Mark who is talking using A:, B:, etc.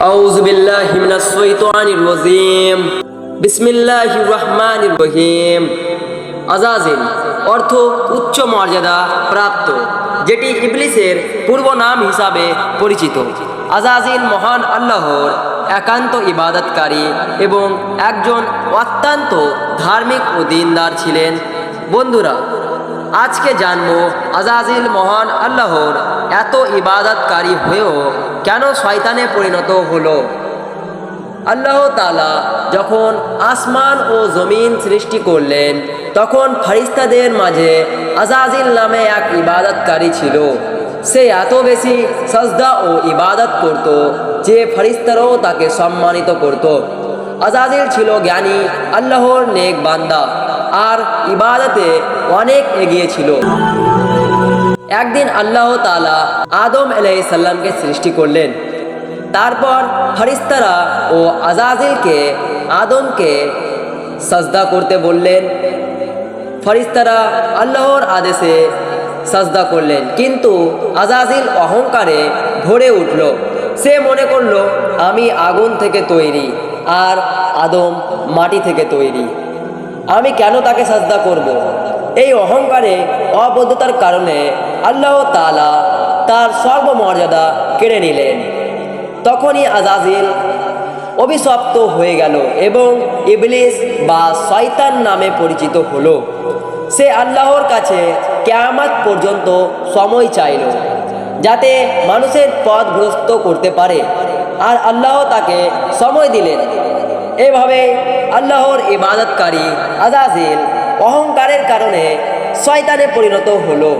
A: أعوذ بالله من الشيطان الرجيم بسم الله الرحمن الرحيم আজাজিল অর্থ উচ্চ মর্যাদা প্রাপ্ত যেটি ইবলিসের পূর্ব নাম হিসাবে পরিচিত আজাজিল মহান আল্লাহর একান্ত ইবাদতকারী এবং একজন অত্যন্ত ধার্মিক ও দিনদার ছিলেন বন্ধুরা আজকে জানব আজাজিল মহান আল্লাহর এত ইবাদতকারী হয়েও কেন শয়তানে পরিণত হলো? আল্লাহ তালা যখন আসমান ও জমিন সৃষ্টি করলেন, তখন ফারিস্তাদের মাঝে আজাজিল নামে এক ইবাদতকারী ছিল। সে এত বেশি সজদা ও ইবাদত করত যে ফারিস্তারাও তাকে সম্মানিত করত। আজাজিল ছিল জ্ঞানী, আল্লাহর নেক বান্দা। আর ইবাদতে অনেক এগিয়ে ছিল। একদিন আল্লাহ তালা আদম সাল্লামকে সৃষ্টি করলেন। তারপর ফরিস্তারা ও আজাজিলকে আদমকে সাজদা করতে বললেন। ফরিস্তারা আল্লাহর আদেশে সাজদা করলেন, কিন্তু আজাজিল অহংকারে ভরে উঠল। সে মনে করল, আমি আগুন থেকে তৈরি আর আদম মাটি থেকে তৈরি। আমি কেন তাকে সাজদা করব। এই অহংকারে অবদ্ধতার কারণে আল্লাহ তালা তার সর্বমর্যাদা কেড়ে নিলেন। তখনই আজাজিল অভিশপ্ত হয়ে গেল এবং ইবলিস বা শয়তান নামে পরিচিত হলো। সে আল্লাহর কাছে কেয়ামাত পর্যন্ত সময় চাইল, যাতে মানুষের পথ ভ্রস্ত করতে পারে। আর আল্লাহ তাকে সময় দিলেন। এভাবে আল্লাহর ইবাদতকারী আজাজিল অহংকারের কারণে শয়তানে পরিণত হলো।